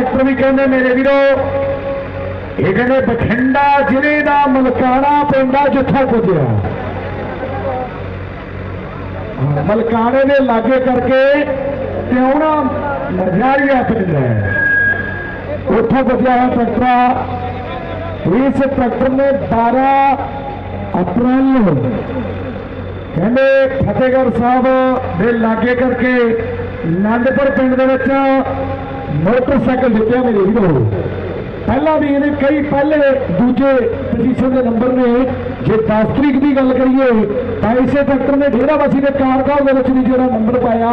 Tractor ਵੀ ਕਹਿੰਦੇ ਮੇਰੇ ਵੀਰੋ ਇਹ ਕਹਿੰਦੇ ਬਠਿੰਡਾ ਜ਼ਿਲ੍ਹੇ ਦਾ ਮਲਕਾਣਾ ਪਿੰਡਾ ਜਿੱਥੋਂ ਪੁੱਜਿਆ। ਹਾਂ, ਮਲਕਾਣੇ ਦੇ ਲਾਗੇ ਕਰਕੇ ਤਿਉਣਾ ਮਝਾਰੀਆ ਪਿੰਡ ਹੈ। ਉੱਥੋਂ ਪੁੱਜਿਆ ਹੈ ਟਰੈਕਟਰ ਇਸ ਟਰੈਕਟਰ ਨੇ 12 ਅਪ੍ਰੈਲ ਨੂੰ ਕਹਿੰਦੇ ਫਤਿਹਗੜ੍ਹ ਸਾਹਿਬ ਦੇ ਲਾਗੇ ਕਰਕੇ ਨੰਦਪੁਰ ਪਿੰਡ ਦੇ ਵਿੱਚ ਮੋਟਰਸਾਈਕਲ ਜਿੱਤਿਆ ਮੇਰੇ ਵੀਰੋ। ਪਹਿਲਾਂ ਵੀ ਇਹਦੇ ਕਈ ਪਹਿਲੇ, ਦੂਜੇ ਪੋਜੀਸ਼ਨ ਦੇ ਨੰਬਰ ਨੇ। ਜੇ 10 ਤਰੀਕ ਦੀ ਗੱਲ ਕਰੀਏ, ਤਾਂ ਇਸੇ ਟਰੈਕਟਰ ਨੇ ਡੇਰਾਵਾਸੀ ਦੇ ਕਾਰਗਾਲ ਦੇ ਵਿੱਚ ਵੀ ਜਿਹੜਾ ਨੰਬਰ ਪਾਇਆ।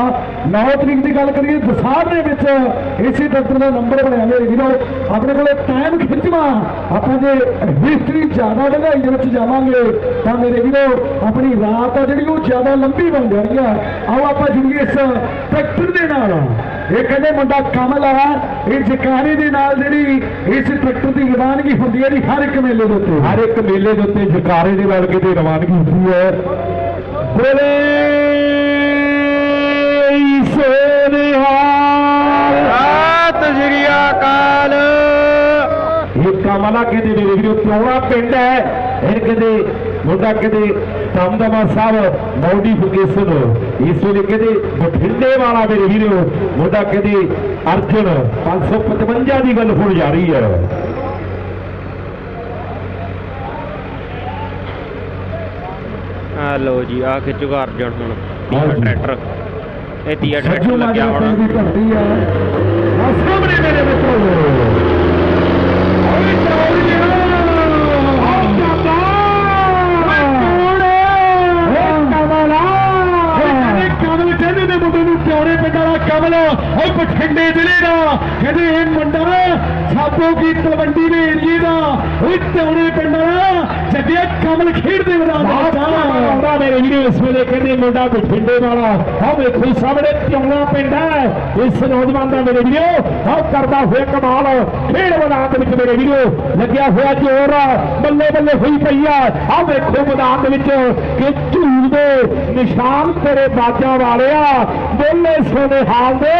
9 ਤਰੀਕ ਦੀ ਗੱਲ ਕਰੀਏ ਦਸਾਰ ਦੇ ਵਿੱਚ ਇਸੇ ਟਰੈਕਟਰ ਦਾ ਨੰਬਰ ਬਣਿਆ ਮੇਰੇ ਵੀਰੋ। ਆਪਣੇ ਕੋਲੇ ਟਾਈਮ ਖਿੱਚਵਾ। ਆਪਾਂ ਜੇ ਹਿਸਟਰੀ ਜ਼ਿਆਦਾ ਵਧਾਈ ਦੇ ਵਿੱਚ ਜਾਵਾਂਗੇ, ਤਾਂ ਮੇਰੇ ਵੀਰੋ, ਆਪਣੀ ਰਾਤ ਆ ਜਿਹੜੀ ਉਹ ਜ਼ਿਆਦਾ ਲੰਬੀ ਬਣ ਜਾਣੀ ਆ। ਆਓ ਆਪਾਂ ਜੁੜੀਏ ਇਸ ਟਰੈਕਟਰ ਦੇ ਨਾਲ। ਇਹ ਕਹਿੰਦੇ ਮੁੰਡਾ ਕਮਲ ਆ। ਇਹ ਜਕਾਰੇ ਦੇ ਨਾਲ ਜਿਹੜੀ ਇਸ ਟਰੈਕਟਰ ਦੀ ਰਵਾਨਗੀ ਹੁੰਦੀ ਹੈ ਜੀ ਹਰ ਇੱਕ ਮੇਲੇ ਦੇ ਉੱਤੇ। ਹਰ ਇੱਕ ਮੇਲੇ ਦੇ ਉੱਤੇ ਜਕਾਰੇ ਦੇ ਨਾਲ ਕਿਤੇ ਰਵਾਨਗੀ ਹੁੰਦੀ ਹੈ। ਬੋਲੇ ਸੋਨਿਹਾਲ। ਸਤਿ ਸ੍ਰੀ ਅਕਾਲ। ਇਹ ਕਮਲਾ ਕਹਿੰਦੇ ਮੇਰੇ ਵੀਰੋ ਪਿੰਡ ਹੈ। ਇਹ ਕਹਿੰਦੇ ਮੁੰਡਾ ਕਹਿੰਦੇ ਦਮਦਮਾ ਸਾਹਿਬ ਮੌਡੀਫਿਕੇਸ਼ਨ ਇਸ ਵੇਲੇ ਕਹਿੰਦੇ ਬਠਿੰਡੇ ਵਾਲਾ ਮੇਰੇ ਵੀਰੋ ਮੁੰਡਾ ਕਹਿੰਦੇ ਅਰਜਨ 555 ਦੀ ਗੱਲ ਹੁਣ ਜਾ ਰਹੀ ਹੈ। ਆ ਲੋ ਜੀ ਆ ਖਿੱਚੂਗਾ ਅਰਜਨ ਹੁਣ। ਟਰੈਕਟਰ। ਇਹ ਤੀਆ ਟਰੈਕਟਰ ਲੱਗਿਆ ਹੁਣ। ਸਾਹਮਣੇ ਮੇਰੇ ਮਿੱਤਰੋ। ਓਏ ਬਠਿੰਡੇ ਜ਼ਿਲ੍ਹੇ ਦਾ ਕਹਿੰਦੇ ਇਹ ਮੁੰਡਾ ਸਾਬੋ ਕੀ ਤਲਵੰਡੀ ਦੇ ਏਰੀਏ ਦਾ ਓਏ ਪਿਆਰੇ ਪਿੰਡ ਵਾਲਾ ਜੱਗਿਆ ਕਮਲ ਖੇਡਦੇ ਮੈਦਾਨ ਦੇ ਵਿੱਚ ਆਉਂਦਾ ਮੇਰੇ ਵੀਰੋ ਇਸ ਵੇਲੇ ਕਹਿੰਦੇ ਮੁੰਡਾ ਬਠਿੰਡੇ ਵਾਲਾ ਆਹ ਵੇਖੋ ਸਾਹਮਣੇ ਪਿਉਣਾ ਪਿੰਡ ਹੈ ਇਸ ਨੌਜਵਾਨ ਦਾ ਮੇਰੇ ਵੀਰੋ ਆਹ ਕਰਦਾ ਹੋਇਆ ਕਮਾਲ ਖੇਡ ਮੈਦਾਨ ਦੇ ਵਿੱਚ ਮੇਰੇ ਵੀਰੋ ਲੱਗਿਆ ਹੋਇਆ ਜ਼ੋਰ ਬੱਲੇ ਬੱਲੇ ਹੋਈ ਪਈ ਆ ਆਹ ਵੇਖੋ ਮੈਦਾਨ ਦੇ ਵਿੱਚ ਕਿ ਝੂਲ ਦੇ ਨਿਸ਼ਾਨ ਤੇਰੇ ਬਾਜਾਂ ਵਾਲਿਆ ਬੋਲੇ ਸੋਨੇ ਹਾਲ ਦੇ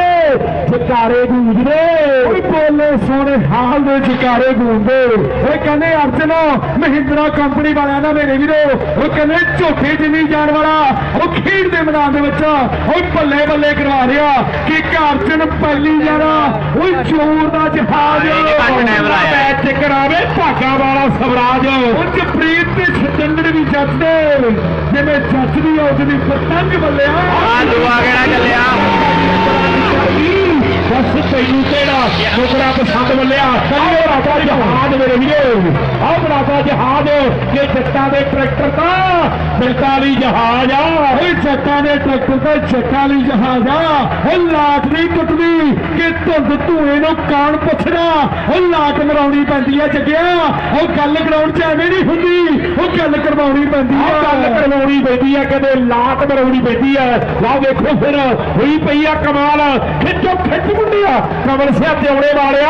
ਜਕਾਰੇ ਗੂੰਜਦੇ ਓਏ ਬੋਲੇ ਸੋਨੇ ਹਾਲ ਦੇ ਜਕਾਰੇ ਗੂੰਜਦੇ। ਓਏ ਕਹਿੰਦੇ ਅਰਜਨ ਮਹਿੰਦਰਾ ਕੰਪਨੀ ਵਾਲਿਆਂ ਦਾ ਮੇਰੇ ਵੀਰੋ ਉਹ ਕਹਿੰਦੇ ਝੋਟੇ ਜਿੰਨੀ ਜਾਣ ਵਾਲਾ ਉਹ ਖੇਡ ਦੇ ਮੈਦਾਨ ਦੇ ਵਿੱਚ ਓਏ ਬੱਲੇ ਬੱਲੇ ਕਰਵਾ ਰਿਹਾ ਕਿ ਅਰਜਨ ਪਹਿਲੀ ਜਾਣਾ ਓਏ ਚੋਰ ਦਾ ਜਹਾਜ਼। ਮੈਚ ਕਰਾਵੇ ਭਾਗਾ ਵਾਲਾ ਸਵਰਾਜ। ਉਹ ਜਪ੍ਰੀਤ ਤੇ ਸਤਿੰਦਰ ਵੀ ਜੱਜਦੇ ਜਿਵੇਂ ਜੱਜਦੀ ਆ ਉਹਦੀ ਪਤੰਗ ਬੱਲਿਆ ਆ ਦੂਆ ਕਿਹੜਾ ਚੱਲਿਆ? ਬਸ ਤੈਨੂੰ ਕਿਹੜਾ ਮੁਕਰਾ ਪਸੰਦ ਬੱਲਿਆ ਕੱਲੇ ਰਾਤਾ ਜਹਾਜ਼ ਮੇਰੇ ਵੀਰੋ। ਆਹ ਬਰਾਤਾ ਜਹਾਜ਼ ਕਿ ਜੱਟਾਂ ਦੇ ਟਰੈਕਟਰ ਤਾਂ ਬਿਲਕਾਲੀ ਜਹਾਜ਼ ਆ। ਓਏ ਜੱਟਾਂ ਦੇ ਟਰੈਕਟਰ ਤਾਂ ਜੱਟਾਲੀ ਜਹਾਜ਼ ਆ। ਉਹ ਲਾਟ ਨਹੀਂ ਟੁੱਟਦੀ ਕਿ ਧੁੰਦ ਧੂਏ ਨੂੰ ਕਾਣ ਪੁੱਛਣਾ ਉਹ ਲਾਟ ਮਰਾਉਣੀ ਪੈਂਦੀ ਆ ਜੱਗਿਆ। ਉਹ ਗੱਲ ਗਰਾਊਂਡ 'ਚ ਐਵੇਂ ਨਹੀਂ ਹੁੰਦੀ। ਉਹ ਗੱਲ ਕਰਵਾਉਣੀ ਪੈਂਦੀ ਆ। ਗੱਲ ਕਰਵਾਉਣੀ ਪੈਂਦੀ ਆ, ਕਦੇ ਲਾਟ ਮਰਾਉਣੀ ਪੈਂਦੀ ਆ। ਲਓ ਵੇਖੋ ਫਿਰ, ਹੋਈ ਪਈ ਆ ਕਮਾਲ। ਖਿੱਚੋ ਖਿੱਚ ਮੁੰਡਿਆ ਕਮਲ ਸਿਆ ਜੋੜੇ ਵਾਲਿਆ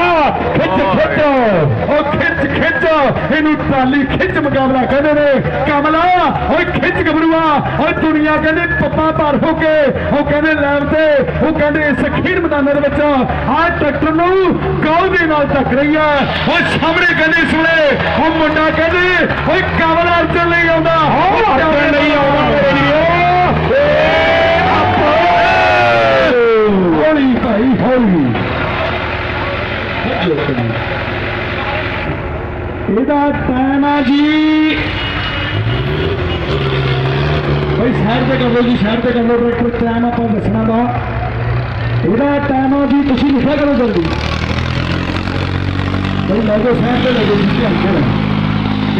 ਖਿੱਚ ਖਿੱਚ। ਉਹ ਖਿੱਚ ਖਿੱਚ ਇਹਨੂੰ ਟਾਲੀ ਖਿੱਚ ਮੁਕਾਬਲਾ ਕਹਿੰਦੇ ਨੇ। ਕਮਲਾ ਓਏ ਖਿੱਚ ਗਬਰੂਆ। ਓਏ ਦੁਨੀਆ ਕਹਿੰਦੇ ਪੱਪਾ ਭਰ ਹੋ ਕੇ ਉਹ ਕਹਿੰਦੇ ਲੈਬ ਤੇ ਉਹ ਕਹਿੰਦੇ ਇਸ ਖੇਡ ਮੈਦਾਨ ਦੇ ਵਿੱਚ ਆਹ ਟਰੈਕਟਰ ਨੂੰ ਗੋਲ ਦੇ ਨਾਲ ਟੱਕ ਰਹੀ ਆ ਓਏ ਸਾਹਮਣੇ ਕਹਿੰਦੇ ਸੁਣੇ ਉਹ ਮੁੰਡਾ ਕਹਿੰਦੇ ਓਏ ਕਮਲ ਅਰਜਨ ਲਈ ਆਉਂਦਾ। ਹੋ ਅਰਜਨ ਲਈ ਆਉਂਦਾ ਮੇਰੇ ਵੀਰੋ ਭਾਈ ਹੌਲੀ ਇਹਦਾ ਟਾਈਮ ਆ ਜੀ। ਭਾਈ ਸ਼ਹਿਰ ਤੇ ਕਰ ਲਓ ਜੀ, ਸ਼ਹਿਰ ਤੇ ਕਰ ਲਓ ਡਾਕਟਰ ਟਾਈਮ ਆਪਾਂ ਦੱਸਣਾ ਦਾ ਇਹਦਾ ਟਾਈਮ ਆ ਜੀ, ਤੁਸੀਂ ਲਿਖਿਆ ਕਰੋ ਜਲਦੀ। ਭਾਈ ਲੱਗੋ ਸ਼ਹਿਰ ਤੇ ਲੱਗੋ ਜੀ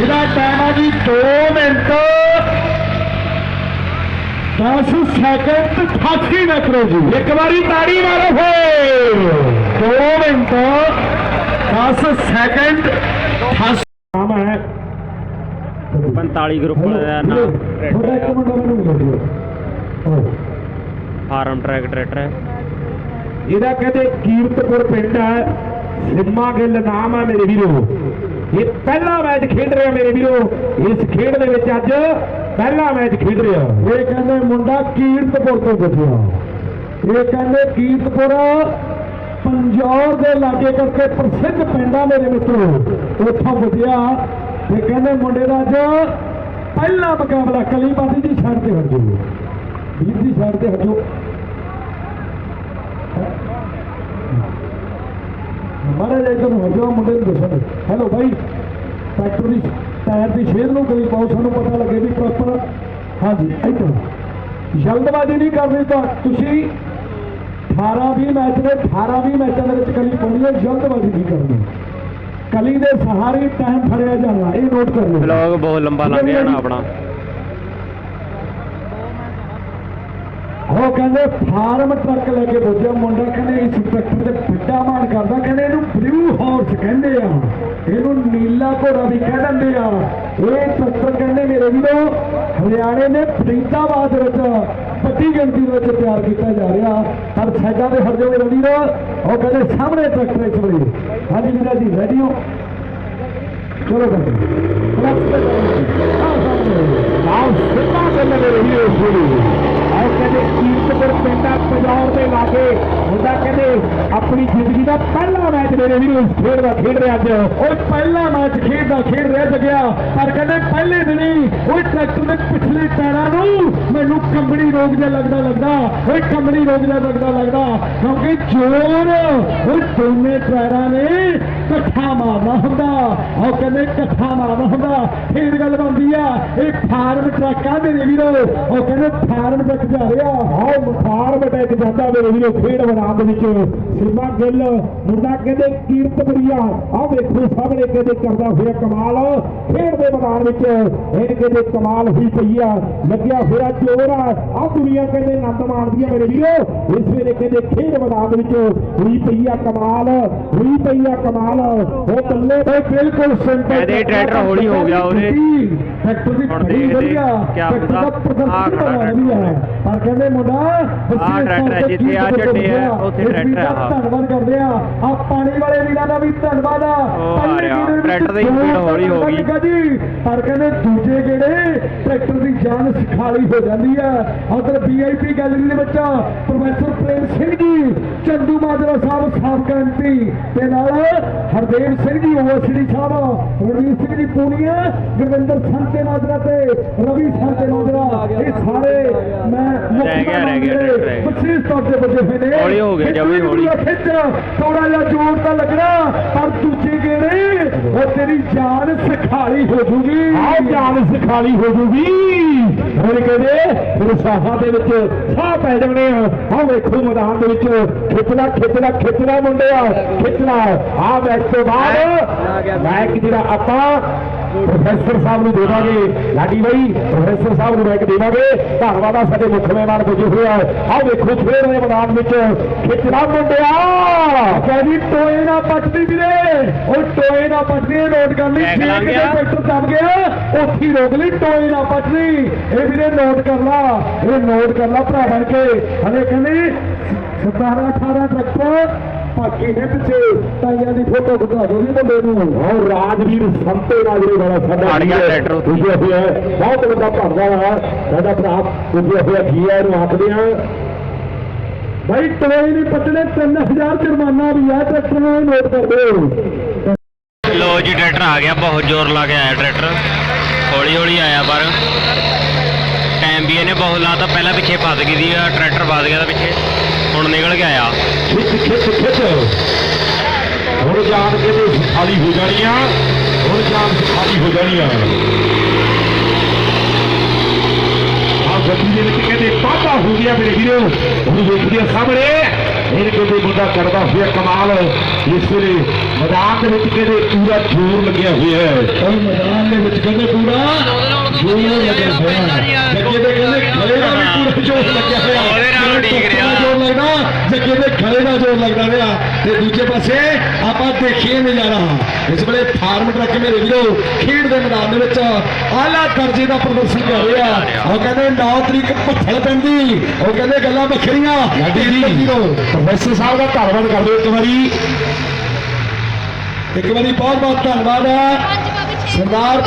ਇਹਦਾ ਟਾਈਮ ਆ ਜੀ 2 ਮਿੰਟ। 10 ਸੈਕਿੰਡ 88 ਮੀਟਰ ਜੀ। ਇੱਕ ਵਾਰੀ ਤਾੜੀ ਮਾਰੋ ਫੇ 2 ਮਿੰਟ। 10 ਸੈਕਿੰਡ 88 ਨਾਮ ਹੈ। 45 ਗਰੁੱਪ ਦਾ ਨਾਮ। ਫਾਰਮ ਟਰੈਕ ਟਰੈਕਟਰ ਹੈ। ਇਹਦਾ ਕਹਿੰਦੇ ਕੀਰਤਪੁਰ ਪਿੰਡ ਹੈ ਸਿੰਮਾ ਗਿੱਲ ਨਾਮ ਹੈ ਮੇਰੇ ਵੀਰੋ। ਇਹ ਪਹਿਲਾ ਮੈਚ ਖੇਡ ਰਿਹਾ ਮੇਰੇ ਵੀਰੋ। ਇਸ ਖੇਡ ਦੇ ਵਿੱਚ ਅੱਜ ਪਹਿਲਾ ਮੈਚ ਖੇਡ ਰਿਹਾ। ਇਹ ਕਹਿੰਦੇ ਮੁੰਡਾ ਕੀਰਤਪੁਰ ਤੋਂ ਦੱਸਿਆ ਇਹ ਕਹਿੰਦੇ ਕੀਰਤਪੁਰ ਪੰਜੌਰ ਦੇ ਲਾਗੇ ਕਰਕੇ ਪ੍ਰਸਿੱਧ ਪਿੰਡਾਂ ਮੇਰੇ ਮਿੱਤਰੋ। ਉੱਥੋਂ ਵਧੀਆ ਤੇ ਕਹਿੰਦੇ ਮੁੰਡੇ ਦਾ ਅੱਜ ਪਹਿਲਾ ਮੁਕਾਬਲਾ ਕਲੀਬਾਦੀ ਦੀ ਛੱਡ ਤੇ ਹਟ ਵੀਰ ਦੀ ਛੱਡ ਤੇ ਹਟ ਜਾਓ ਮਾਰੇ ਜੇ, ਤੁਹਾਨੂੰ ਹਟ ਜਾਓ ਮੁੰਡੇ ਨੂੰ ਦੱਸਣ ਹੈਲੋ ਭਾਈ ਟਰੈਕਟਰ ਟਾਇਰ ਦੀ ਛੇਦ ਨੂੰ ਕਦੀ ਪਾਓ ਸਾਨੂੰ ਪਤਾ ਲੱਗੇ ਵੀ ਪ੍ਰੋਪਰ ਹਾਂਜੀ ਇੱਧਰ ਜਲਦਬਾਜ਼ੀ ਨਹੀਂ ਕਰਨੀ ਤਾਂ ਤੁਸੀਂ 18 20 ਮੈਚ ਦੇ 18 20 ਮੈਚਾਂ ਦੇ ਵਿੱਚ ਕਲੀ ਪਾਉਣੀ ਹੈ ਜਲਦਬਾਜ਼ੀ ਨਹੀਂ ਕਰਨੀ। ਕਲੀ ਦੇ ਸਹਾਰੇ ਟਾਈਮ ਫੜਿਆ ਜਾਣਾ ਇਹ ਨੋਟ ਕਰ ਲਓ। ਵਲੌਗ ਬਹੁਤ ਲੰਬਾ ਲੰਘ ਜਾਣਾ ਆਪਣਾ। ਉਹ ਕਹਿੰਦੇ ਫਾਰਮ ਟਰੱਕ ਲੈ ਕੇ ਪੁੱਜਿਆ ਮੁੰਡਾ ਕਹਿੰਦੇ ਇਸ ਟਰੈਕਟਰ ਤੇ ਫਿੱਟਾ ਮਾਰ ਕਰਦਾ ਕਹਿੰਦੇ ਇਹਨੂੰ ਬਲੂ ਹਾਰਸ ਕਹਿੰਦੇ ਆ। ਇਹਨੂੰ ਨੀਲਾ ਘੋੜਾ ਵੀ ਕਹਿ ਦਿੰਦੇ ਆ। ਇਹ ਟਰੈਕਟਰ ਕਹਿੰਦੇ ਮੇਰੇ ਵੀਰੋ, ਹਰਿਆਣੇ ਦੇ ਫਰੀਦਾਬਾਦ ਵਿੱਚ ਵੱਡੀ ਗਿਣਤੀ ਦੇ ਵਿੱਚ ਤਿਆਰ ਕੀਤਾ ਜਾ ਰਿਹਾ। ਪਰ ਸਾਈਡਾਂ ਦੇ ਹਟ ਜਾਓ ਮੇਰੇ ਵੀਰੋ, ਉਹ ਕਹਿੰਦੇ ਸਾਹਮਣੇ ਟਰੈਕਟਰ ਇਸ ਵੇਲੇ। ਹਾਂਜੀ ਵੀਰਾ ਜੀ ਰੈਡੀ ਹੋ? ਚਲੋ ਕਰਦੇ ਆਓ ਸਿੱਧਾ ਚੱਲ ਮੇਰੇ ਵੀਰੋ ਸ਼ੁਰੂ ਕਹਿੰਦੇ ਕੀਰਤਪੁਰ ਪਿੰਡਾ ਪੰਜਾਬ ਦੇ ਲਾਗੇ। ਹੁੰਦਾ ਕਹਿੰਦੇ, ਆਪਣੀ ਜ਼ਿੰਦਗੀ ਦਾ ਪਹਿਲਾ ਮੈਚ ਮੇਰੇ ਵੀਰੋ, ਇਸ ਖੇਡ ਰਿਹਾ ਅੱਜ। ਉਹ ਪਹਿਲਾ ਮੈਚ ਖੇਡਦਾ ਖੇਡ ਰਿਹਾ ਜਗਿਆ ਪਰ ਕਹਿੰਦੇ ਪਹਿਲੇ ਦਿਨ ਹੀ ਉਹ ਟਰੈਕਟਰ ਦੇ ਪਿਛਲੇ ਪੈਰਾਂ ਨੂੰ ਮੈਨੂੰ ਕੰਬਣੀ ਰੋਗ ਜਿਹਾ ਲੱਗਦਾ ਲੱਗਦਾ। ਉਹ ਕੰਬਣੀ ਰੋਗ ਜਿਹਾ ਲੱਗਦਾ ਲੱਗਦਾ। ਕਿਉਂਕਿ ਜ਼ੋਰ ਉਹ ਦੋਨੇ ਪੈਰਾਂ ਨੇ ਇਕੱਠਾ ਮਾਰਨਾ ਹੁੰਦਾ, ਉਹ ਕਹਿੰਦੇ ਇਕੱਠਾ ਮਾਰਨਾ ਹੁੰਦਾ। ਫੇਰ ਗੱਲ ਬਣਦੀ ਆ, ਇਹ ਫਾਰਮ ਟਰੱਕਾਂ ਦੇ ਵੀਰੋ। ਉਹ ਕਹਿੰਦੇ ਫਾਰਮ ਟਰੱਕ ਜਾ ਰਿਹਾ। ਆਹ ਫਾਰਮ ਟਰੱਕ ਜਾਂਦਾ ਮੇਰੇ ਵੀਰੋ, ਖੇਡ ਮੈਦਾਨ ਦੇ ਵਿੱਚ। ਸੀਮਾ ਗਿੱਲ, ਮੁੰਡਾ ਕਹਿੰਦੇ ਕੀਰਤਪੁਰੀਆ ਆਹ ਵੇਖੋ ਸਾਹਮਣੇ ਕਹਿੰਦੇ ਕਰਦਾ ਹੋਇਆ ਕਮਾਲ। ਖੇਡ ਦੇ ਮੈਦਾਨ ਵਿੱਚ ਇਹ ਕਹਿੰਦੇ ਕਮਾਲ ਹੋਈ ਪਈ ਆ। ਲੱਗਿਆ ਹੋਇਆ ਚੋਰ ਆ। ਆਹ ਦੁਨੀਆ ਕਹਿੰਦੇ ਆਨੰਦ ਮਾਣਦੀ ਆ ਮੇਰੇ ਵੀਰੋ। ਇਸ ਵੇਲੇ ਕਹਿੰਦੇ ਖੇਡ ਮੈਦਾਨ ਦੇ ਵਿੱਚ ਹੋਈ ਪਈ ਆ ਕਮਾਲ, ਹੋਈ ਪਈ ਆ ਕਮਾਲ। ਉਹ ਬੱਲੇ ਬਈ ਬਿਲਕੁਲ ਸਿੰਪਲ ਕਹਿੰਦੇ ਟਰੈਕਟਰ ਹੌਲੀ ਹੋ ਗਿਆ ਉਹਦੇ। ਟਰੈਕਟਰ ਦੀ ਹੁਣ ਖੜੀ ਦੇਖਦੇ ਵਧੀਆ ਕਿਆ ਟਰੈਕਟਰ ਦਾ ਹੁੰਦਾ। ਪ੍ਰਦਰਸ਼ਨ ਆਹ ਖੜਾ ਬੜਾ ਟਰੈਕਟਰ। ਵਧੀਆ ਹੈ ਪਰ ਕਹਿੰਦੇ ਮੁੰਡਾ ਆਹ ਟਰੈਕਟਰ ਹੈ, ਜਿੱਥੇ ਆਹ ਝੰਡੇ ਆ, ਉੱਥੇ ਇਸ ਟਰੈਕਟਰ ਵੀਰ ਦਾ ਆ ਆਹ। ਧੰਨਵਾਦ ਕਰਦੇ ਆ ਆ ਪਾਣੀ ਵਾਲੇ ਵੀਰਾਂ ਦਾ ਵੀ ਧੰਨਵਾਦ ਆ ਉਹ ਆ ਪਹਿਲੇ ਰਿਹਾ, ਗੇੜੇ ਵਿੱਚ ਟਰੈਕਟਰ ਦੀ ਜ਼ੋਰ ਸਪੀਡ ਹੌਲੀ ਹੋ ਗਈ। ਲੱਗਾ ਜੀ ਪਰ ਕਹਿੰਦੇ ਦੂਜੇ ਗੇੜੇ ਟਰੈਕਟਰ ਦੀ ਜਾਨ ਸਿਖਾਲੀ ਹੋ ਜਾਂਦੀ ਹੈ ਉਧਰ ਵੀਆਈਪੀ ਗੈਲਰੀ ਦੇ ਵਿੱਚ ਪ੍ਰੋਫੈਸਰ ਪ੍ਰੇਮ ਸਿੰਘ ਜੀ ਚੰਦੂ ਮਾਜਰਾ ਸਾਬਕਾ ਐਮਪੀ ਤੇ ਨਾਲ ਹਰਦੇਵ ਸਿੰਘ ਜੀ ਓਵਰਸੀਡੀ ਸਾਹਿਬ ਰਣਵੀਰ ਸਿੰਘ ਜੀ ਪੂਨੀਆ ਗੁਰਵਿੰਦਰ ਸੰਤੇ ਮਾਜਰਾ ਤੇ ਰਵੀ ਸੰਤੇ ਮਾਜਰਾ ਇਹ ਸਾਰੇ ਮੈਂ ਰਹਿ ਗਿਆ, ਰਹਿ ਗਿਆ, ਰਹਿ ਗਿਆ। ਵਿਸ਼ੇਸ਼ ਤੌਰ ਤੇ ਬੱਜੇ ਹੋਏ ਨੇ ਹੌਲੀ ਹੋ ਗਿਆ, ਜਮੀ ਹੌਲੀ। ਖਿੱਚ ਥੋੜਾ ਜਿਹਾ ਜ਼ੋਰ ਤਾਂ ਲੱਗਣਾ ਪਰ ਦੂਜੇ ਗੇੜੇ ਉਹ ਤੇਰੀ ਜਾਨ ਸਿਖਾਲੀ ਹੋ ਜੂਗੀ ਆਹ ਜਾਨ ਸਿਖਾਲੀ ਹੋ ਜੂਗੀ ਹੁਣ ਕਹਿੰਦੇ ਫਿਰ ਸਾਹਾਂ ਦੇ ਵਿੱਚ ਸਾਹ ਪੈ ਜਾਣੇ ਆ। ਆਹ ਵੇਖੋ ਮੈਦਾਨ ਦੇ ਵਿੱਚ ਖਿੱਚਣਾ ਖਿੱਚਣਾ ਖਿੱਚਣਾ ਮੁੰਡਿਆ ਖਿੱਚਣਾ ਆਹ ਮੈਚ ਤੋਂ ਬਾਅਦ ਮੈਚ ਜਿਹੜਾ ਆਪਾਂ ਪ੍ਰੋਫੈਸਰ ਸਾਹਿਬ ਨੂੰ ਦੇਵਾਂਗੇ। ਲਾਡੀ ਬਾਈ ਪ੍ਰੋਫੈਸਰ ਸਾਹਿਬ ਨੂੰ ਮੈਚ ਦੇਵਾਂਗੇ। ਧੰਨਵਾਦ ਆ ਸਾਡੇ ਮੁੱਖ ਮਹਿਮਾਨ ਪੁੱਜੇ ਹੋਏ ਆ। ਆਹ ਵੇਖੋ ਖੇਡ ਦੇ ਮੈਦਾਨ ਵਿੱਚ। ਖਿੱਚਣਾ ਮੁੰਡਿਆ। ਕਹਿੰਦੀ ਟੋਏ ਨਾ ਪੱਟਦੀ ਵੀਰੇ। ਉਹ ਟੋਏ ਨਾ ਪੱਟਦੀ ਨੋਟ ਕਰ ਲਈ। ਕਿਤੇ ਗਿਆ। ਟਰੈਕਟਰ ਦਬ ਗਿਆ। ਉੱਥੇ ਰੋਕ ਲਈ ਟੋਏ ਨਾ ਪੱਟਦੀ। ਇਹ ਵੀਰੇ ਨੋਟ ਕਰ ਲਾ। ਇਹ ਨੋਟ ਕਰ ਲਾ ਭਰਾ ਬਣ ਕੇ। ਹਲੇ ਕਹਿੰਦੀ 17 18 ਟਰੈਕਟਰ ਬਾਕੀ ਨੇ ਪਿੱਛੇ ਤਾਈਆਂ ਦੀ ਫੋਟੋ ਖਿਚਾ ਦੋ ਵੀ ਮੁੰਡੇ ਨੂੰ। ਔਰ ਰਾਜਵੀਰ ਸੰਤੇ ਨਾਗਰੇ ਵਾਲਾ ਸਾਡਾ ਟਰੈਕਟਰ ਉੱਥੇ। ਪੁੱਜਿਆ ਹੋਇਆ ਹੈ। ਬਹੁਤ ਵੱਡਾ ਧੰਨਵਾਦ ਹੈ। ਸਾਡਾ ਭਰਾ ਪੁੱਜਿਆ ਹੋਇਆ ਕੀ ਹੈ ਇਹਨੂੰ ਆਖਦੇ ਆ ਭਾਈ ਟੋਏ ਨਹੀਂ ਪੱਟਣੇ 3000 ਜੁਰਮਾਨਾ ਵੀ ਹੈ ਟਰੈਕਟਰ ਨੂੰ ਨੋਟ ਕਰ ਦਿਓ ਲੋ ਜੀ ਟਰੈਕਟਰ ਆ ਗਿਆ ਬਹੁਤ ਜ਼ੋਰ ਲਾ ਕੇ ਆਇਆ ਟਰੈਕਟਰ। ਹੌਲੀ ਹੌਲੀ ਆਇਆ ਪਰ ਟਾਈਮ ਵੀ ਇਹਨੇ ਬਹੁਤ ਲਾਤਾ ਪਹਿਲਾਂ ਪਿੱਛੇ ਫਸ ਗਈ ਸੀ ਟਰੈਕਟਰ ਫਸ ਗਿਆ ਤਾਂ ਪਿੱਛੇ। ਹੁਣ ਨਿਕਲ ਕੇ ਆਇਆ। ਖਿੱਚ ਖਿੱਚ ਖਿੱਚ। ਹੁਣ ਜਾਣ ਕੇ ਤੇ ਖਾਲੀ ਹੋ ਜਾਣੀਆਂ। ਹੁਣ ਜਾਣ ਕੇ ਖਾਲੀ ਹੋ ਜਾਣੀਆਂ। ਆ ਗੱਡੀ ਦੇ ਵਿੱਚ ਕਹਿੰਦੇ ਪਾਪਾ ਹੋ ਗਿਆ ਮੇਰੇ ਵੀਰੋ। ਹੁਣ ਵੇਖਦੇ ਆ ਸਾਹਮਣੇ ਇਹ ਕਹਿੰਦੇ ਮੁੰਡਾ ਕਰਦਾ ਹੋਇਆ ਕਮਾਲ। ਇਸ ਵੇਲੇ ਮੈਦਾਨ ਦੇ ਵਿੱਚ ਕਹਿੰਦੇ ਪੂਰਾ ਜ਼ੋਰ ਲੱਗਿਆ ਹੋਇਆ ਹੈ। ਉਹ ਮੈਦਾਨ ਦੇ ਵਿੱਚ ਕਹਿੰਦੇ ਪੂਰਾ ਜ਼ੋਰ ਲੱਗਿਆ ਹੋਇਆ ਜੱਗੇ ਦੇ ਕਹਿੰਦੇ ਖੜੇ ਦਾ ਵੀ ਪੂਰਾ ਜ਼ੋਰ ਲੱਗਿਆ ਹੋਇਆ ਉਹਦੇ ਨਾਲ ਠੀਕ ਰਿਹਾ। ਜ਼ੋਰ ਲੱਗਦਾ ਜੱਗੇ ਦੇ ਖੜੇ ਦਾ ਜ਼ੋਰ ਲੱਗਦਾ ਰਿਹਾ ਤੇ ਦੂਜੇ ਪਾਸੇ ਆਪਾਂ ਦੇਖੀਏ ਨਜ਼ਾਰਾ। ਇਸ ਵੇਲੇ ਫਾਰਮ ਟਰੱਕ ਮੇਰੇ ਵੀਰੋ ਖੇਡ ਦੇ ਮੈਦਾਨ ਦੇ ਵਿੱਚ ਆਲਾ ਦਰਜੇ ਦਾ ਪ੍ਰਦਰਸ਼ਨ ਕਰ ਰਿਹਾ। ਉਹ ਕਹਿੰਦੇ 9 ਤਰੀਕ ਭੱਥਲ ਪੈਂਦੀ। ਉਹ ਕਹਿੰਦੇ ਗੱਲਾਂ ਵੱਖਰੀਆਂ। ਵੀਰੋ ਪ੍ਰੋਫੈਸਰ ਸਾਹਿਬ ਦਾ ਧੰਨਵਾਦ ਕਰਦੇ ਹੋ ਇੱਕ ਵਾਰੀ। ਇੱਕ ਵਾਰੀ ਬਹੁਤ ਬਹੁਤ ਧੰਨਵਾਦ ਹੈ। ਸਰਦਾਰ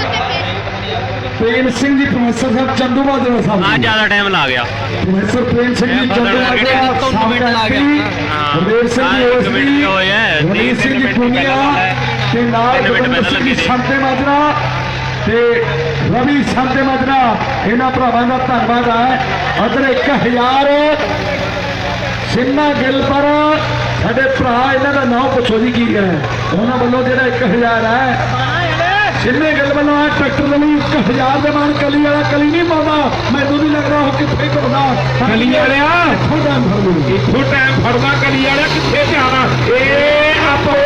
ਪ੍ਰੇਮ ਸਿੰਘ ਜੀ ਪ੍ਰੋਫੈਸਰ ਸਾਹਿਬ ਚੰਦੂ ਮਾਜਰਾ ਸਾਹਿਬ ਆ। ਜ਼ਿਆਦਾ ਟਾਈਮ ਲਾ ਗਿਆ ਪ੍ਰੋਫੈਸਰ ਪ੍ਰੇਮ ਸਿੰਘ ਜੀ ਚੰਦੂ ਮਾਜਰਾ ਤੋਂ ਸਾਹਿਬ ਲਾ ਗਿਆ। ਹਾਂ। ਗੁਰਦੇਵ ਸਿੰਘ ਜੀ ਇੱਕ ਓਸਡੀ ਮਿੰਟ ਹੋਏ ਆ, ਰਣਜੀਤ ਤਿੰਨ ਸਿੰਘ ਜੀ ਪੁਨੀਆ ਤੇ ਨਾਲ ਪਹਿਲਾਂ ਸਿੰਘ ਜੀ। ਸੰਤੇ ਮਾਜਰਾ ਤੇ ਰਵੀ ਸੰਤੇ ਮਾਜਰਾ ਇਹਨਾਂ ਭਰਾਵਾਂ ਦਾ ਧੰਨਵਾਦ ਹੈ ਅਦਰ 1000 ਸਿੰਨਾ ਗਿੱਲ ਪਰ ਸਾਡੇ ਭਰਾ ਇਹਨਾਂ ਦਾ ਨਾਮ ਪੁੱਛੋ ਜੀ ਕੀ ਹੈ ਉਹਨਾਂ ਵੱਲੋਂ ਜਿਹੜਾ 1000 ਹੈ ਸਿੰਨੇ ਗਿੱਲ ਵੱਲੋਂ ਆ ਟਰੈਕਟਰ ਦੇ ਲਈ 1000 ਦੇ ਮਾਨ ਕਲੀ ਵਾਲਾ ਕਲੀ ਨਹੀਂ ਪਾਉਂਦਾ ਮੈਨੂੰ ਨਹੀਂ ਲੱਗਦਾ ਉਹ ਕਿੱਥੇ ਘੁੰਮਦਾ। ਕਲੀ ਵਾਲਿਆ। ਥੋੜਾ ਫੜ ਲੂ ਇੱਥੋਂ ਟਾਈਮ ਫੜਦਾ ਕਲੀ ਵਾਲਾ ਕਿੱਥੇ ਜਾਣਾ? ਏ ਆਪੋ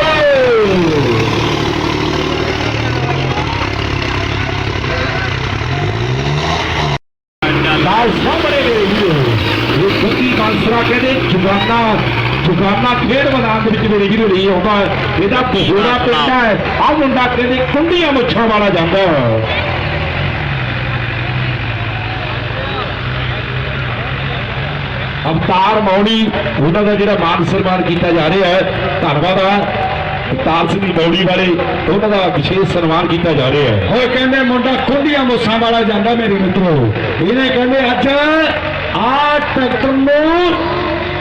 ਨਾਲ ਸਾਹਮਣੇ ਗਏ ਵੀਰੋ ਇਹ ਕੁੱਤੀ ਕਾਂਸਰਾ ਕਹਿੰਦੇ ਜੁਗਾਨਾ ਜੁਗਾਨਾ ਖੇਡ ਮੈਦਾਨ ਦੇ ਵਿੱਚ ਮੇਰੇ ਵੀਰੋ ਨਹੀਂ ਆਉਂਦਾ ਇਹਦਾ ਬਹੋੜਾ ਪਿੰਡ ਹੈ। ਆ ਮੁੰਡਾ ਕਹਿੰਦੇ ਕੁੰਡੀਆਂ ਮੁੱਛਾਂ ਵਾਲਾ ਜਾਂਦਾ ਹੈ। ਅਵਤਾਰ ਮੌੜੀ ਉਹਨਾਂ ਦਾ ਜਿਹੜਾ ਮਾਨ ਸਨਮਾਨ ਕੀਤਾ ਜਾ ਰਿਹਾ ਹੈ ਧੰਨਵਾਦ ਹੈ ਅਵਤਾਰ ਸਿੰਘ ਮੌੜੀ ਵਾਲੇ ਉਹਨਾਂ ਦਾ ਵਿਸ਼ੇਸ਼ ਸਨਮਾਨ ਕੀਤਾ ਜਾ ਰਿਹਾ ਹੈ। ਹੋਏ ਕਹਿੰਦੇ ਮੁੰਡਾ ਖੁੰਡੀਆਂ ਮੁੱਛਾਂ ਵਾਲਾ ਜਾਂਦਾ ਮੇਰੇ ਮਿੱਤਰੋ। ਇਹਨੇ ਕਹਿੰਦੇ ਅੱਜ ਆ ਟਰੈਕਟਰ ਨੂੰ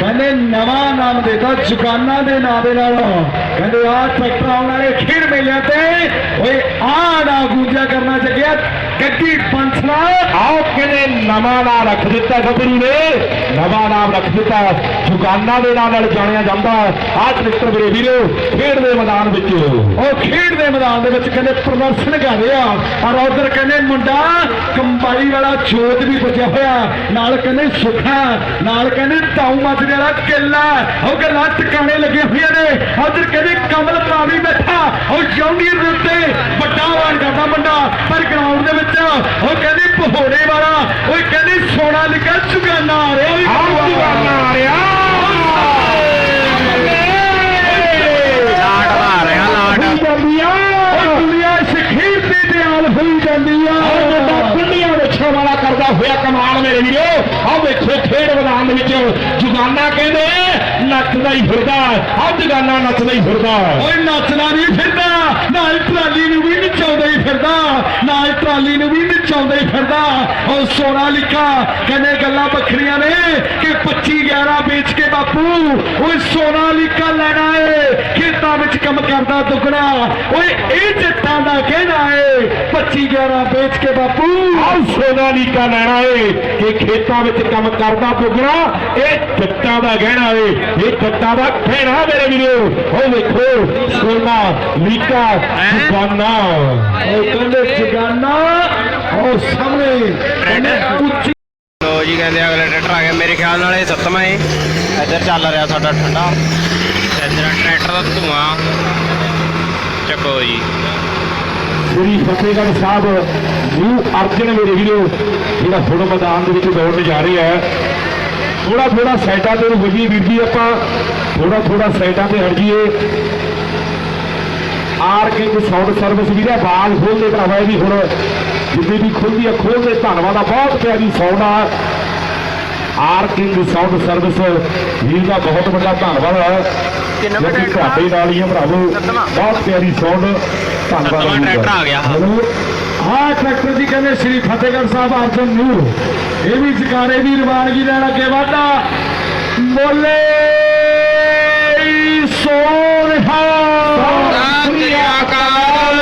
ਕਹਿੰਦੇ ਨਵਾਂ ਨਾਮ ਦੇਤਾ, ਜੁਗਾਨਾ ਦੇ ਨਾਂ ਦੇ ਨਾਲ। ਕਹਿੰਦੇ ਆ ਟਰੈਕਟਰ ਆਉਣ ਵਾਲੇ ਖੇਡ ਮੇਲਿਆਂ ਤੇ ਓਏ ਆ ਨਾ ਗੂੰਜਿਆ ਕਰਨਾ ਚੱਕਿਆ ਗੱਡੀ ਪੰਛਲਾ ਆਓ ਕਹਿੰਦੇ ਨਵਾਂ ਨਾਮ ਰੱਖ ਦਿੱਤਾ ਗੱਭਰੂ ਨੇ? ਨਵਾਂ ਨਾਮ ਰੱਖ ਦਿੱਤਾ। ਜੁਗਾਨਾ ਦੇ ਨਾਂ ਨਾਲ ਜਾਣਿਆ ਜਾਂਦਾ ਆਹ ਟਰੈਕਟਰ ਮੇਰੇ ਵੀਰੋ, ਖੇਡ ਦੇ ਮੈਦਾਨ ਵਿੱਚ। ਉਹ ਖੇਡ ਦੇ ਮੈਦਾਨ ਦੇ ਵਿੱਚ ਕਹਿੰਦੇ ਪ੍ਰਦਰਸ਼ਨ ਕਰ ਰਿਹਾ। ਔਰ ਉਧਰ ਕਹਿੰਦੇ ਮੁੰਡਾ ਕੰਬਾਈ ਵਾਲਾ ਜੋਤ ਵੀ ਬਚਿਆ ਹੋਇਆ। ਨਾਲ ਕਹਿੰਦੇ ਸੁਖਾ, ਨਾਲ ਕਹਿੰਦੇ ਤਾਉ ਮੱਚਦੇ ਵਾਲਾ ਕਿੱਲਾ। ਉਹ ਗੱਲਾਂ ਟਿਕਾਣੇ ਲੱਗੇ ਹੋਈਆਂ ਨੇ। ਉਧਰ ਕਹਿੰਦੇ ਕਮਲ ਪਾਵੀ ਬੈਠਾ। ਉਹ ਜੌਂਡੀਰ ਦੇ ਉੱਤੇ ਵੱਡਾ ਵਾਰ ਕਰਦਾ ਮੁੰਡਾ। ਪਰ ਗਰਾਊਂਡ ਦੇ ਵਿੱਚ ਉਹ ਕਹਿੰਦੇ ਪਹੋੜੇ ਵਾਲਾ ਉਹ ਕਹਿੰਦੇ ਸੋਨਾ ਲਿਖਿਆ ਚੁਗਾਨਾ ਆ ਰਿਹਾ ਵੀ ਆਹ ਜੁਗਾਨਾ ਆ ਰਿਹਾ ਲਾਟ ਦਾ ਰਿਹਾ ਲਾਟ ਹੋਈ ਜਾਂਦੀ ਆ ਉਹ ਦੁਨੀਆ ਸ਼ਖੀਰ ਤੇ ਦਿਆਲ ਹੋਈ ਜਾਂਦੀ ਆ ਆਹ ਮੁੰਡਾ ਕੁੰਡੀਆਂ ਮੁੱਛਾਂ ਵਾਲਾ ਕਰਦਾ ਹੋਇਆ ਕਮਾਲ ਮੇਰੇ ਫਿਰਦਾ ਨਾਲ ਟਰਾਲੀ ਨੂੰ ਵੀ ਨਚਾਉਂਦਾ ਹੀ ਫਿਰਦਾ। ਉਹ ਸੋਨਾ ਲਿਖਾ ਕਹਿੰਦੇ ਗੱਲਾਂ ਵੱਖਰੀਆਂ ਨੇ ਕਿ 25 11 ਵੇਚ ਕੇ ਬਾਪੂ ਓਏ ਸੋਨਾ ਲਿਖਾ ਲੈਣਾ ਏ ਖੇਤਾਂ ਵਿੱਚ ਕੰਮ ਕਰਦਾ ਦੁੱਗਣਾ। ਓਏ ਇਹ ਜੱਟਾਂ ਦਾ ਕਹਿਣਾ ਏ 25 11 ਵੇਚ ਕੇ ਬਾਪੂ ਆਹ ਸੋਨਾਲੀਕਾ ਲੈਣਾ ਏ ਕਿ ਖੇਤਾਂ ਵਿੱਚ ਕੰਮ ਕਰਦਾ ਪੁੱਗਣਾ ਇਹ ਜੱਟਾਂ ਦਾ ਗਹਿਣਾ ਏ ਇਹ ਜੱਟਾਂ ਦਾ ਖਹਿਣਾ ਮੇਰੇ ਵੀਰੋ। ਉਹ ਵੇਖੋ ਸੋਨਾ ਲੀਕਾ ਜੁਗਾਨਾ ਓਏ ਕਹਿੰਦੇ ਜਗਾਨਾ ਉਹ ਸਾਹਮਣੇ। ਉੱਚੀ ਲੋ ਜੀ ਕਹਿੰਦੇ ਅਗਲਾ ਟਰੈਕਟਰ ਆ ਗਿਆ ਮੇਰੇ ਖਿਆਲ ਨਾਲ ਇਹ ਸੱਤਵਾਂ ਏ। ਇੱਧਰ ਚੱਲ ਰਿਹਾ ਸਾਡਾ ਠੰਡਾ। ਇੱਧਰ ਟਰੈਕਟਰ ਦਾ ਧੂਆਂ ਚੱਕੋ ਜੀ। ਸ੍ਰੀ ਫਤਿਹਗੜ੍ਹ ਸਾਹਿਬ ਨਿਊ ਅਰਜਨ ਮੇਰੇ ਵੀਰੋ ਜਿਹੜਾ ਹੁਣ ਮੈਦਾਨ ਦੇ ਵਿੱਚ ਦੌੜਨ ਜਾ ਰਿਹਾ ਹੈ ਥੋੜਾ ਥੋੜਾ ਸਾਈਡਾਂ ਤੇ ਨੂੰ ਵਜੀ ਵੀਰ ਜੀ ਆਪਾਂ। ਥੋੜਾ ਥੋੜਾ ਸਾਈਡਾਂ ਤੇ ਹਟ ਜੀਏ ਆਰ ਕੇ ਕੋ ਸਾਊਂਡ ਸਰਵਿਸ ਵੀਰੇ ਆਵਾਜ਼ ਖੋਲਦੇ ਭਰਾਵਾ ਇਹ ਵੀ ਹੁਣ ਜਿੱਦੀ ਵੀ ਖੁੱਲਦੀ ਆ ਖੋਲਦੇ ਧੰਨਵਾਦ ਆ ਬਹੁਤ ਪਿਆਰੀ ਸਾਊਂਡ ਆ ਆਰ ਕਿੰਗ ਸਾਊਂਡ ਸਰਵਿਸ ਵੀਰ ਦਾ ਬਹੁਤ ਵੱਡਾ ਧੰਨਵਾਦ ਹੈ ਕਿੰਨਾ ਕੁ ਆ? ਤੁਹਾਡੇ ਨਾਲ ਹੀ ਆ ਭਰਾਵੋ। ਬਹੁਤ ਪਿਆਰੀ ਸਾਊਂਡ ਧੰਨਵਾਦ ਦਾ। ਟਰੈਕਟਰ ਆ ਗਿਆ। ਹਾਂ ਟਰੈਕਟਰ ਜੀ ਕਹਿੰਦੇ ਸ੍ਰੀ ਫਤਿਹਗੜ੍ਹ ਸਾਹਿਬ ਅਰਜਨ ਨੂੰ ਇਹ ਵੀ ਜਕਾਰੇ ਦੀ ਰਵਾਨਗੀ ਲੈਣ ਅੱਗੇ ਵਾਧਾ ਬੋਲੇ ਸੋਨਹਾ ਸਤਿ ਸ੍ਰੀ ਅਕਾਲ।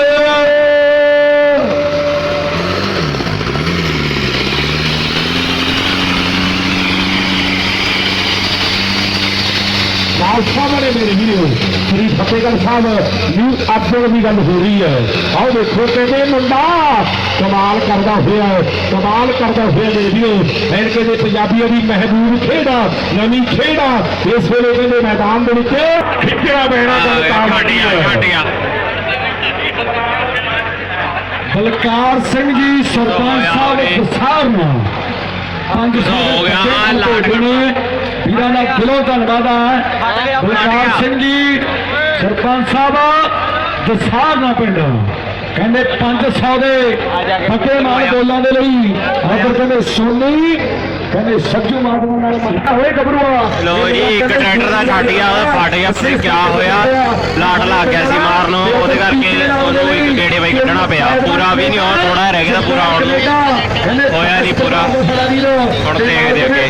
ਨਾਲ ਸਾਹਮਣੇ ਮੇਰੇ ਵੀਰੋ। ਸ੍ਰੀ ਫਤਿਹਗੜ੍ਹ ਸਾਹਿਬ ਨਿਊ ਅਰਜਨ ਦੀ ਗੱਲ ਹੋ ਰਹੀ ਹੈ। ਆਓ ਦੇਖੋ ਕਹਿੰਦੇ ਮੁੰਡਾ ਕਮਾਲ ਕਰਦਾ ਹੋਇਆ ਕਮਾਲ ਕਰਦਾ ਹੋਇਆ ਮੇਰੇ ਵੀਰੋ। ਐਨ ਕਹਿੰਦੇ ਪੰਜਾਬੀਆਂ ਦੀ ਮਹਿਬੂਬ ਖੇਡਾ ਨਵੀਂ ਖੇਡਾ ਇਸ ਵੇਲੇ ਕਹਿੰਦੇ ਮੈਦਾਨ ਦੇ ਵਿੱਚ ਗੱਲ ਤਾਂ ਘਟਿਆ ਘਟਿਆ। ਬਲਕਾਰ ਸਿੰਘ ਜੀ ਸਰਪੰਚ ਸਾਹਿਬ ਸਾਹਿਬ ਨੂੰ। ਪੰਜ ਸੌ ਹੋ ਗਿਆ, ਬੱਚੇ ਹਾਂ, ਲਾਡ ਭੇਜੇ ਨੇ। ਵੀਰਾਂ ਦਾ ਦਿਲੋਂ ਧੰਨਵਾਦ ਹੈ ਬਲਕਾਰ ਸਿੰਘ ਜੀ ਸਰਪੰਚ ਸਾਹਿਬ ਦਸਾਰ ਨਾ ਪਿੰਡ। ਕਹਿੰਦੇ 500 ਦੇ ਫਤਿਹ ਮਾਨ ਬੋਲਾਂ ਦੇ ਲਈ। ਆਦਰ ਕਹਿੰਦੇ ਸੋਨੀ ਕਹਿੰਦੇ ਸੱਜੂ ਮਾਧਵ ਨਾਲ ਮੱਥਾ ਹੋਏ ਗੱਭਰੂਆ। ਲੋ ਜੀ ਇੱਕ ਟਰੈਕਟਰ ਦਾ ਛੱਡ ਗਿਆ ਫਟ ਗਿਆ ਪਤਾ ਕਿਆ ਹੋਇਆ। ਲਾਟ ਲੱਗ ਗਿਆ ਸੀ ਮਾਰਨ ਉਹਦੇ ਕਰਕੇ ਉਹਨੂੰ ਇੱਕ ਗੇੜੇ ਬਾਈ ਕੱਢਣਾ ਪਿਆ। ਪੂਰਾ ਵੀ ਨਹੀਂ ਹੋਇਆ ਥੋੜਾ ਰਹਿ ਗਿਆ ਪੂਰਾ ਆਉਣ ਹੋਇਆ ਨਹੀਂ ਪੂਰਾ। ਹੁਣ ਦੇਖਦੇ